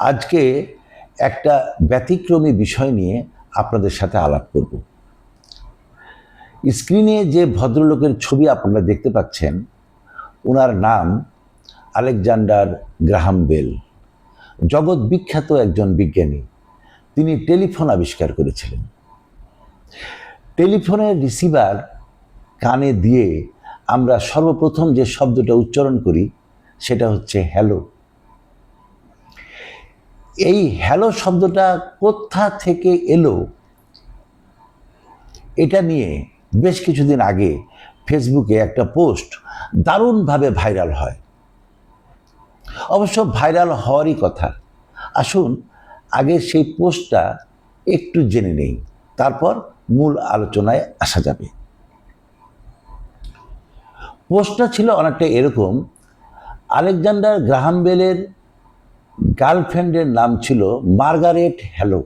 আজকে একটা ব্যতিক্রমী বিষয় নিয়ে আপনাদের সাথে আলাপ করব। স্ক্রিনে যে ভদ্রলোকের ছবি আপনারা দেখতে পাচ্ছেন ওনার নাম আলেকজান্ডার গ্রাহাম বেল, জগৎ বিখ্যাত একজন বিজ্ঞানী। তিনি টেলিফোন আবিষ্কার করেছিলেন। টেলিফোনের রিসিভার কানে দিয়ে আমরা সর্বপ্রথম যে শব্দটা উচ্চারণ করি, সেটা হচ্ছে হ্যালো। এই হ্যালো শব্দটা কোথা থেকে এলো? এটা নিয়ে বেশ কিছুদিন আগে ফেসবুকে একটা পোস্ট দারুণভাবে ভাইরাল হয়। অবশ্য ভাইরাল হওয়ারই কথা। আসুন, আগে সেই পোস্টটা একটু জেনে নেই। তারপর মূল আলোচনায় আসা যাবে। পোস্টটা ছিল অনেকটা এরকম, আলেকজান্ডার গ্রাহাম বেলের গার্লফ্রেন্ডের নাম ছিল মার্গারেট হ্যালো।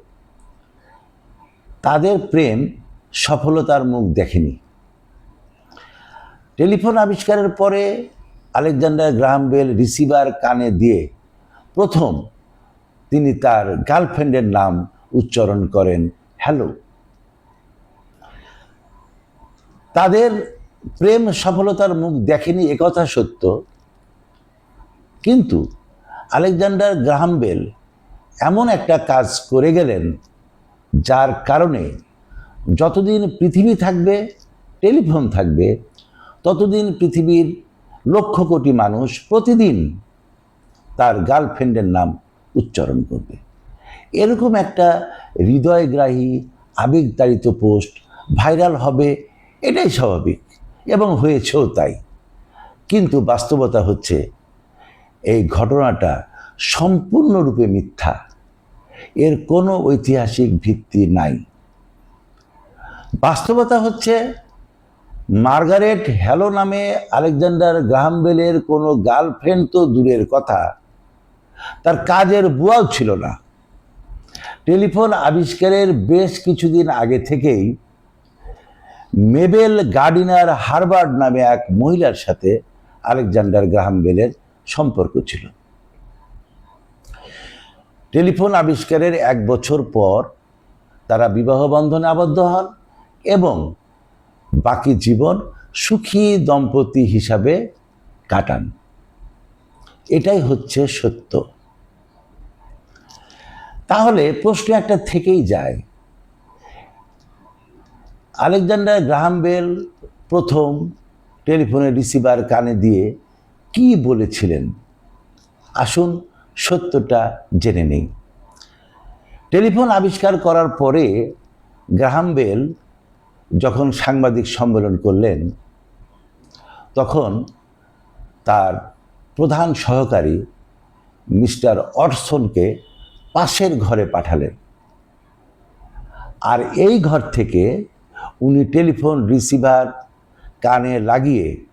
তাদের প্রেম সফলতার মুখ দেখেনি। টেলিফোন আবিষ্কারের পরে আলেকজান্ডার গ্রাহাম বেল রিসিভার কানে দিয়ে প্রথম তিনি তার গার্লফ্রেন্ডের নাম উচ্চারণ করেন হ্যালো। তাদের প্রেম সফলতার মুখ দেখেনি একথা সত্য। কিন্তু আলেকজান্ডার গ্রাহাম বেল এমন একটা কাজ করে গেলেন যার কারণে যতদিন পৃথিবী থাকবে, টেলিফোন থাকবে, ততদিন পৃথিবীর লক্ষ কোটি মানুষ প্রতিদিন তার গার্লফ্রেন্ডের নাম উচ্চারণ করবে। এরকম একটা হৃদয়গ্রাহী, আবেগতাড়িত পোস্ট ভাইরাল হবে, এটাই স্বাভাবিক এবং হয়েছেও তাই। কিন্তু বাস্তবতা হচ্ছে এই ঘটনাটা সম্পূর্ণরূপে মিথ্যা। এর কোনো ঐতিহাসিক ভিত্তি নাই। বাস্তবতা হচ্ছে, মার্গারেট হ্যালো নামে আলেকজান্ডার গ্রাহাম বেলের কোনো গার্লফ্রেন্ড তো দূরের কথা। তার কাজের বুয়াও ছিল না। টেলিফোন আবিষ্কারের বেশ কিছুদিন আগে থেকেই মেবেল গার্ডিনার হারবার্ড নামে এক মহিলার সাথে আলেকজান্ডার গ্রাহাম বেলের সম্পর্ক ছিল। টেলিফোন আবিষ্কারের এক বছর পর তারা বিবাহ বন্ধনে আবদ্ধ হন এবং বাকি জীবন সুখী দম্পতি হিসাবে কাটান। এটাই হচ্ছে সত্য। তাহলে প্রশ্ন একটা থেকেই যায়, আলেকজান্ডার গ্রাহাম বেল প্রথম টেলিফোনের রিসিভার কানে দিয়ে কি বলেছিলেন? আসুন সত্যটা জেনে নেই। টেলিফোন আবিষ্কার করার পরে গ্রাহাম বেল যখন সাংবাদিক সম্মেলন করলেন, তখন তার প্রধান সহকারী মিস্টার অটসনকে পাশের ঘরে পাঠালেন। আর এই ঘর থেকে উনি টেলিফোন রিসিভার কানে লাগিয়ে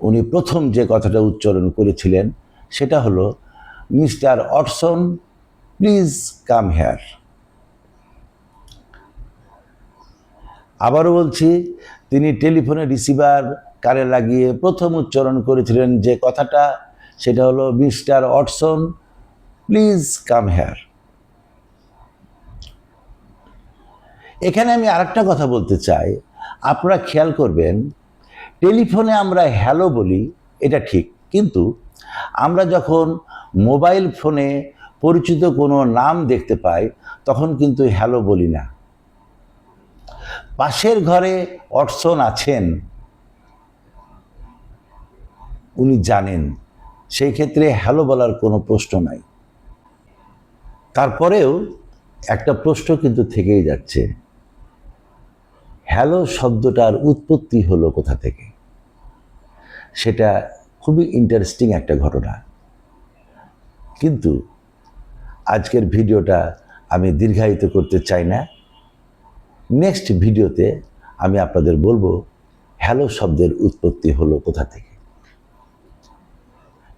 উনি প্রথম যে কথাটা উচ্চারণ করেছিলেন, সেটা হলো, mister Watson, please come here. আবারও বলছি, তিনি টেলিফোনে রিসিভার কারে লাগিয়ে প্রথম উচ্চারণ করেছিলেন যে কথাটা, সেটা হলো, mister Watson, please come here. এখানে আমি আরেকটা কথা বলতে চাই, আপনারা খেয়াল করবেন টেলিফোনে আমরা হ্যালো বলি, এটা ঠিক। কিন্তু আমরা যখন মোবাইল ফোনে পরিচিত কোনো নাম দেখতে পাই, তখন কিন্তু হ্যালো বলি না। পাশের ঘরে অটসন আছেন, উনি জানেন। সেই ক্ষেত্রে হ্যালো বলার কোনো প্রশ্ন নাই। তারপরেও একটা প্রশ্ন কিন্তু থেকেই যাচ্ছে। হ্যালো শব্দটার উৎপত্তি হলো কোথা থেকে? সেটা খুবই ইন্টারেস্টিং একটা ঘটনা। কিন্তু আজকের ভিডিওটা আমি দীর্ঘায়িত করতে চাই না। নেক্সট ভিডিওতে আমি আপনাদের বলব, হ্যালো শব্দের উৎপত্তি হলো কোথা থেকে?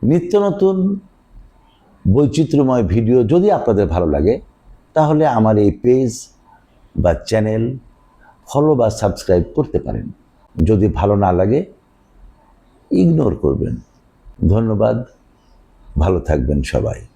নিত্য নতুন বৈচিত্র্যময় ভিডিও যদি আপনাদের ভালো লাগে, তাহলে আমার এই পেজ বা চ্যানেল ফলো বা সাবস্ক্রাইব করতে পারেন। যদি ভালো না লাগে ইগনোর করবেন। ধন্যবাদ। ভালো থাকবেন সবাই।